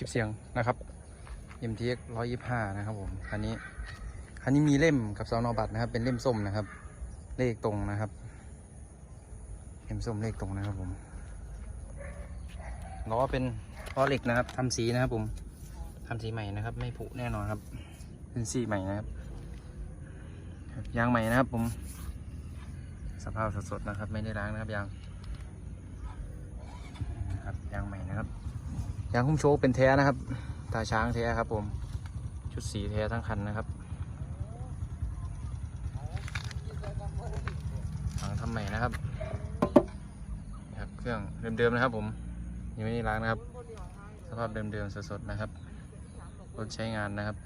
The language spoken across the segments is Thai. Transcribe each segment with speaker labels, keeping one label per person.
Speaker 1: ลิปเสียงนะครับ MTX 125 นะครับผมคันนี้คันนี้มีเล่มกับสอนอบัตนะครับ เป็นเล่มส้มนะครับ เลขตรงนะครับเล่มส้มเลขตรงนะครับผมล้อเป็นล้อเหล็กนะครับทำสีนะครับผมทำสีใหม่นะครับ ไม่ผุแน่นอนครับเป็นสีใหม่นะครับครับยางใหม่นะครับ ผม สภาพสดๆนะครับ ไม่ได้ล้างนะครับยางนะครับยางใหม่นะครับ ยางหุ้มโชคเป็นแท้นะครับ ตาช้างแท้ครับ ผม ชุดสีแท้ทั้งคันนะครับถังทำใหม่นะครับครับ เครื่องเดิมๆนะครับ ผมยังไม่ได้ล้างนะครับ สภาพเดิมๆสดๆนะครับรถใช้งานนะครับ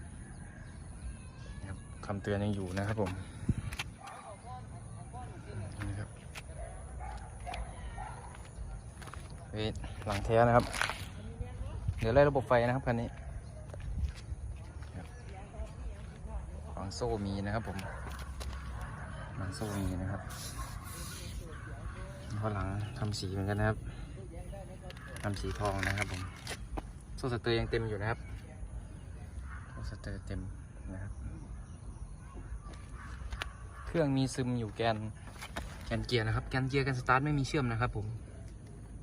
Speaker 1: คำเตือนยังอยู่นะครับผมนี่ครับเวหลังแท้นะครับ ดี๋ยวไล่ระบบไฟนะครับคันนี้ครังโซ่มีนะครับผมฝังโซ่มีนะครับข้างหลังทำสีเหมือนกันนะครับทำสีทองนะครับผมโซ่สเตอร์ยังเต็มอยู่นะครับโซ่สเตอร์เต็มนะครับ เครื่องมีซึมอยู่แกนแกนเกียร์นะครับแกนเกียร์แกนสตาร์ทไม่มีเชื่อมนะครับผม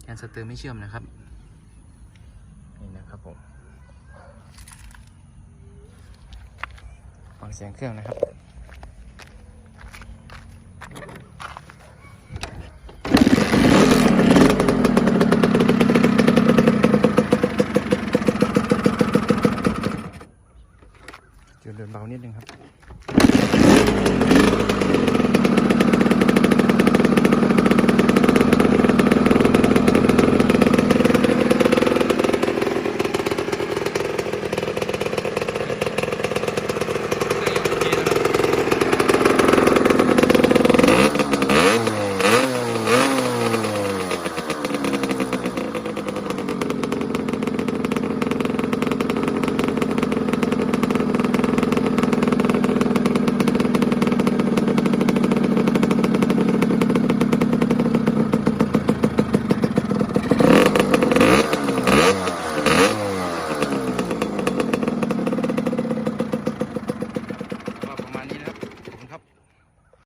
Speaker 1: แกนสเตอร์ไม่เชื่อมนะครับ ครับผมฟังเสียงเครื่องนะครับจุดเดินเบานิดนึงครับ